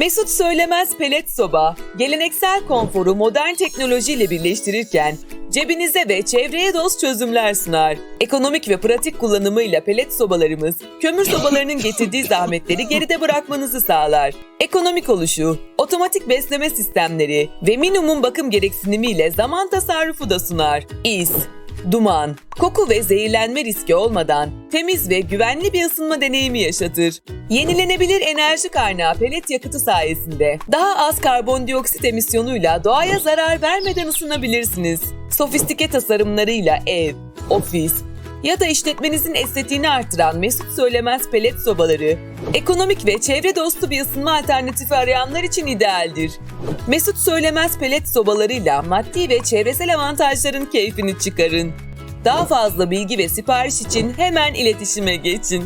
Mesut Söylemez pelet soba, geleneksel konforu modern teknolojiyle birleştirirken cebinize ve çevreye dost çözümler sunar. Ekonomik ve pratik kullanımıyla pelet sobalarımız, kömür sobalarının getirdiği zahmetleri geride bırakmanızı sağlar. Ekonomik oluşu, otomatik besleme sistemleri ve minimum bakım gereksinimiyle zaman tasarrufu da sunar. İS, duman, koku ve zehirlenme riski olmadan temiz ve güvenli bir ısınma deneyimi yaşatır. Yenilenebilir enerji kaynağı pelet yakıtı sayesinde daha az karbondioksit emisyonuyla doğaya zarar vermeden ısınabilirsiniz. Sofistike tasarımlarıyla ev, ofis ya da işletmenizin estetiğini artıran Mesut Söylemez pelet sobaları, ekonomik ve çevre dostu bir ısınma alternatifi arayanlar için idealdir. Mesut Söylemez pelet sobalarıyla maddi ve çevresel avantajların keyfini çıkarın. Daha fazla bilgi ve sipariş için hemen iletişime geçin.